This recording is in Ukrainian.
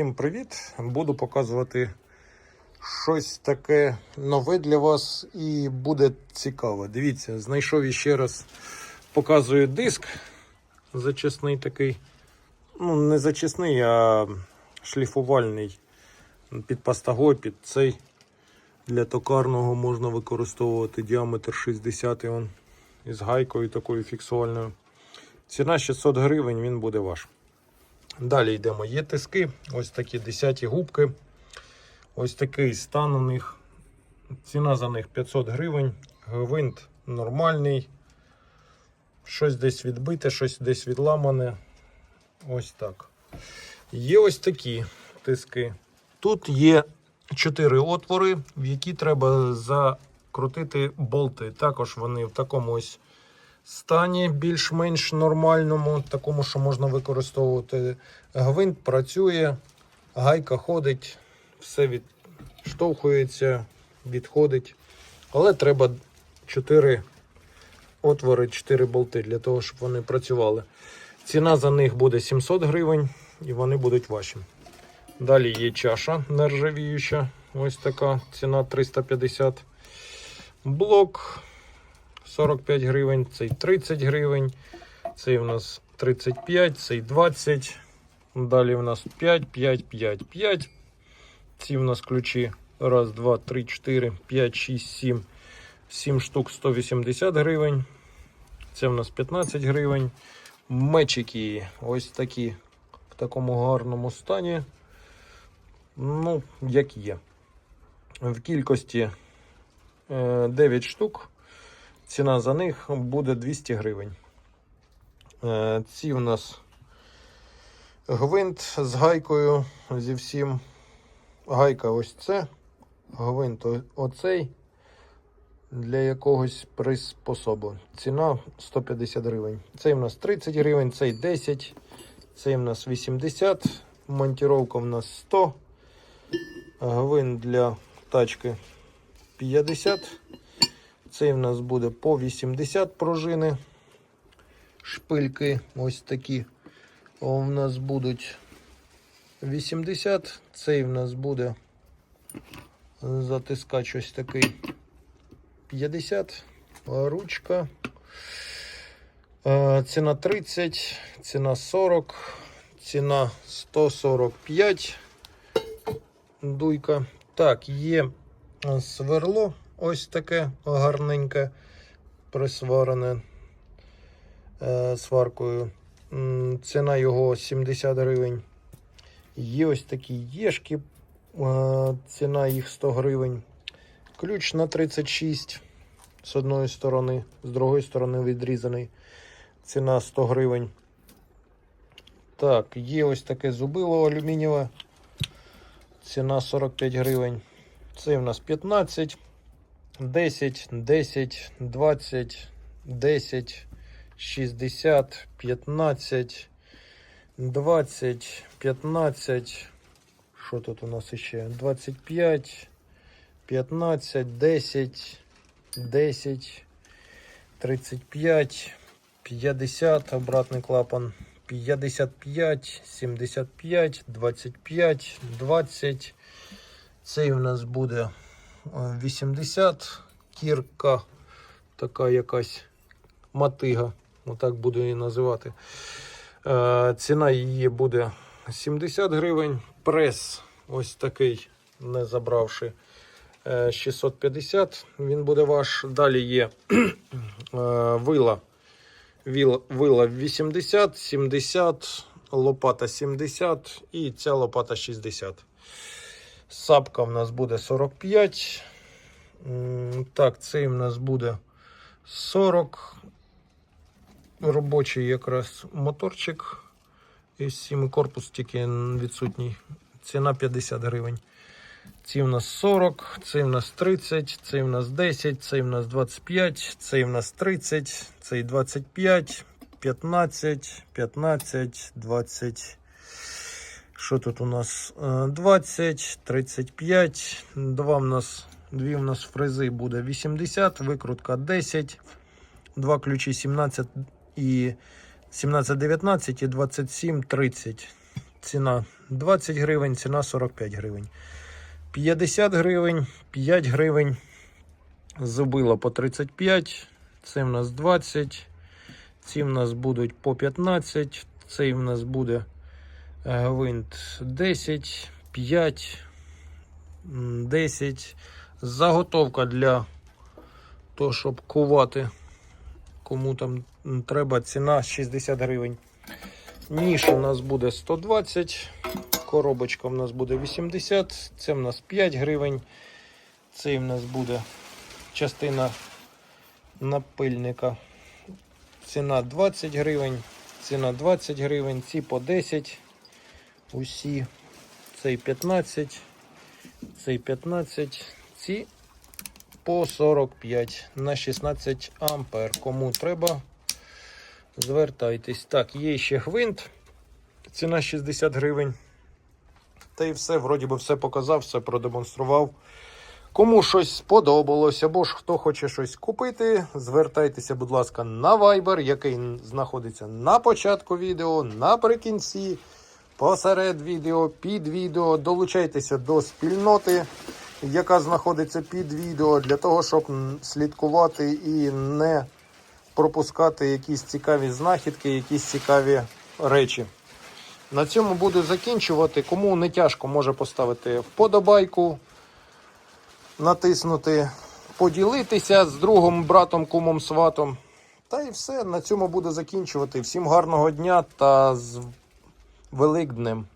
Всім привіт! Буду показувати щось таке нове для вас і буде цікаво. Дивіться, знайшов іще раз, показую диск зачисний такий. Ну, не зачисний, а шліфувальний під пастагой, під цей. Для токарного можна використовувати діаметр 60 он, із гайкою такою фіксувальною. Ціна 600 гривень, він буде ваш. Далі йдемо. Є тиски, ось такі 10 губки. Ось такий стан у них. Ціна за них 500 гривень. Гвинт нормальний. Щось десь відбите, щось десь відламане. Ось так. Є ось такі тиски. Тут є 4 отвори, в які треба закрутити болти. Також вони в такому ось стані більш-менш нормальному, такому, що можна використовувати. Гвинт працює, гайка ходить, все відштовхується, відходить. Але треба 4 отвори, 4 болти для того, щоб вони працювали. Ціна за них буде 700 гривень і вони будуть ваші. Далі є чаша нержавіюча. Ось така ціна 350. Блок 45 гривень, цей 30 гривень, цей у нас 35, цей 20. Далі у нас 5, 5, 5, 5. Ці у нас ключі. Раз, два, три, 4, 5, 6, 7. 7 штук 180 гривень. Це у нас 15 гривень. Мечики ось такі в такому гарному стані. Ну, як є. В кількості е, 9 штук. Ціна за них буде 200 гривень. Е, Ці у нас гвинт з гайкою зі всім. Гайка ось це. Гвинт оцей для якогось приспособу. Ціна 150 гривень. Цей у нас 30 гривень, цей 10, цей у нас 80, монтіровка у нас 100. Гвинт для тачки 50. Цей в нас буде по 80 пружини. Шпильки ось такі. У нас будуть 80. Цей в нас буде затискач ось такий 50. Ручка. Е, Ціна 30, ціна 40, ціна 145. Дуйка. Так, є сверло ось таке гарненьке, присварене е, сваркою. М, Ціна його 70 гривень. Є ось такі єшки, е, ціна їх 100 гривень. Ключ на 36 з одної сторони, з другої сторони відрізаний. Ціна 100 гривень. Так, є ось таке зубило алюмінієве. Ціна 45 гривень. Це в нас 15, 10, 10, 20, 10, 60, 15, 20, 15. Що тут у нас ще? 25, 15, 10, 10, 35, 50, обратний клапан. 55, 75, 25, 20. Цей у нас буде 80. Кірка, така якась мотига. Отак буду її називати. Е, Ціна її буде 70 гривень. Прес ось такий, не забравши. е, 650. Він буде ваш. Далі є е, вила. Вила 80, 70, лопата 70 і ця лопата 60. Сапка в нас буде 45. Так, цей в нас буде 40. Робочий якраз моторчик. Із 7 корпус тільки відсутній. Ціна 50 гривень. Ці в нас 40, цей в нас 30, цей в нас 10, цей в нас 25, цей в нас 30, цей 25, 15, 15, 20. Що тут у нас? Е, 20, 35, два в нас, дві в нас фрези буде 80, викрутка 10, два ключі 17 і 17, 19 і 27, 30. ціна 20 гривень, ціна 45 гривень. 50 гривень, 5 гривень. Зубило по 35, це в нас 20, ці в нас будуть по 15, цей в нас буде е, гвинт 10, 5, 10. Заготовка для того, щоб кувати, кому там треба, ціна 60 гривень. Ніж у нас буде 120, коробочка в нас буде 80, це в нас 5 гривень. Цей в нас буде частина напильника. Ціна 20 гривень, ціна 20 гривень, ці по 10. Усі. Цей 15, цей 15, ці по 45 на 16 ампер. Кому треба, звертайтесь. Так, є ще гвинт. Ціна 60 гривень. Та і все, вроді би, все показав, все продемонстрував. Кому щось сподобалось, або ж хто хоче щось купити, звертайтеся, будь ласка, на Viber, який знаходиться на початку відео, наприкінці, посеред відео, під відео. Долучайтеся до спільноти, яка знаходиться під відео, для того, щоб слідкувати і не пропускати якісь цікаві знахідки, якісь цікаві речі. На цьому буду закінчувати. Кому не тяжко, може поставити вподобайку натиснути, поділитися з другом, братом, кумом, сватом. Та і все. На цьому буду закінчувати. Всім гарного дня та Великднем.